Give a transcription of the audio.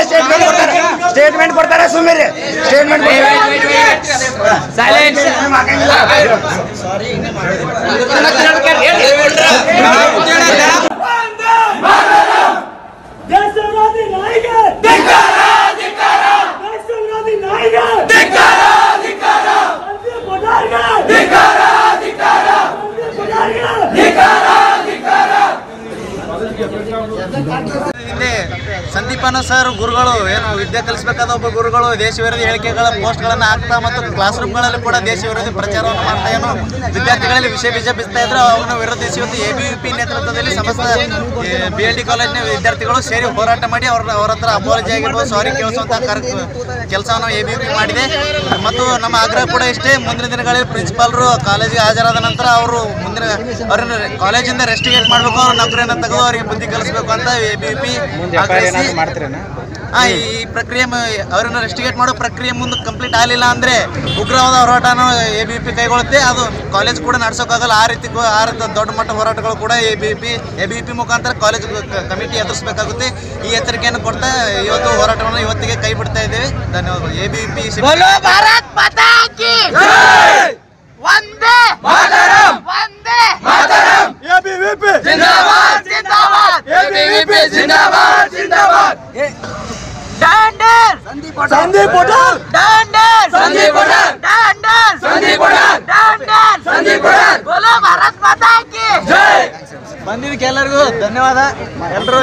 Statement पड़ता है मेरे। स्टेटमेंट ಹಿಂದೆ ಸಂದೀಪನ ಸರ್ ಗುರುಗಳು, ಏನು ವಿದ್ಯೆ ಕಲಿಸಬೇಕಾದ ಒಬ್ಬ ಗುರುಗಳು, ದೇಶ ವಿರೋಧಿ ಹೇಳಿಕೆಗಳ ಪೋಸ್ಟ್ಗಳನ್ನು ಹಾಕ್ತಾ ಮತ್ತು ಕ್ಲಾಸ್ ರೂಮ್ಗಳಲ್ಲಿ ಕೂಡ ದೇಶ ವಿರೋಧಿ ಪ್ರಚಾರವನ್ನು ಮಾಡ್ತಾ ಏನು ವಿದ್ಯಾರ್ಥಿಗಳಲ್ಲಿ ವಿಷಯ ಬೀಜ ಬಿಸ್ತಾ ಇದ್ರು ಅವನ ವಿರೋಧಿಸಿ ಒಂದು ಎ ಬಿ ಪಿ ನೇತೃತ್ವದಲ್ಲಿ ಸಮಸ್ತ ಬಿ ಎಲ್ ಡಿ ಕಾಲೇಜಿನ ವಿದ್ಯಾರ್ಥಿಗಳು ಸೇರಿ ಹೋರಾಟ ಮಾಡಿ ಅವ್ರ ಅವ್ರ ಹತ್ರ ಅಪಾಲಜಿ ಆಗಿರ್ಬೋದು ಸಾರಿ ಕೇಳಿಸುವಂತಹ ಕೆಲಸವನ್ನು ಎ ಬಿ ಪಿ ಮಾಡಿದೆ. ಮತ್ತು ನಮ್ಮ ಆಗ್ರಹ ಕೂಡ ಇಷ್ಟೇ, ಮುಂದಿನ ದಿನಗಳಲ್ಲಿ ಪ್ರಿನ್ಸಿಪಾಲ್ರು ಕಾಲೇಜಿಗೆ ಹಾಜರಾದ ನಂತರ ಅವರು ಮುಂದಿನ, ಅವ್ರನ್ನ ಕಾಲೇಜಿಂದ ರೆಸ್ಟಿಗೇಟ್ ಮಾಡಬೇಕು ಅವ್ರ ನೌಕರಿಯನ್ನು ತೆಗೆದು ಅವರಿಗೆ ಬುದ್ಧಿ ಕಲಿಸಬೇಕು ಅಂತ ಎ ಬಿ ಪಿ ಹಾ ಈ ಪ್ರಕ್ರಿಯೆ ಅವರನ್ನು ರೆಸ್ಟಿಗೇಟ್ ಮಾಡೋ ಪ್ರಕ್ರಿಯೆ ಮುಂದೆ ಕಂಪ್ಲೀಟ್ ಆಗಲಿಲ್ಲ ಅಂದ್ರೆ ಉಗ್ರವಾದ ಹೋರಾಟನ ಎ ಬಿ ಪಿ ಕೈಗೊಳ್ಳುತ್ತೆ. ಅದು ಕಾಲೇಜ್ ಕೂಡ ನಡೆಸೋಕ್ಕಾಗಲ್ಲ. ಆ ರೀತಿ ಆ ರೀತಿ ದೊಡ್ಡ ಮಟ್ಟ ಹೋರಾಟಗಳು ಕೂಡ A B P A B P ಮುಖಾಂತರ ಕಾಲೇಜ್ ಕಮಿಟಿ ಎದುರಿಸಬೇಕಾಗುತ್ತೆ. ಈ ಎಚ್ಚರಿಕೆಯನ್ನು ಕೊಡ್ತಾ ಇವತ್ತು ಹೋರಾಟವನ್ನು ಇವತ್ತಿಗೆ ಕೈ ಬಿಡ್ತಾ ಇದ್ದೇವೆ. ಧನ್ಯವಾದಗಳು. ಎ ಬಿ ಪಿ जिंदाबाद जिंदाबाद डांडर ಸಂದೀಪ್ ಕೊಠಾರ್ डांडर संदीप पठान डांडर संदीप पठान डांडर संदीप पठान बोलो भारत माता की ಬಂದಿದ್ದಕ್ಕೆ ಎಲ್ಲರಿಗೂ ಧನ್ಯವಾದ ಎಲ್ಲರೂ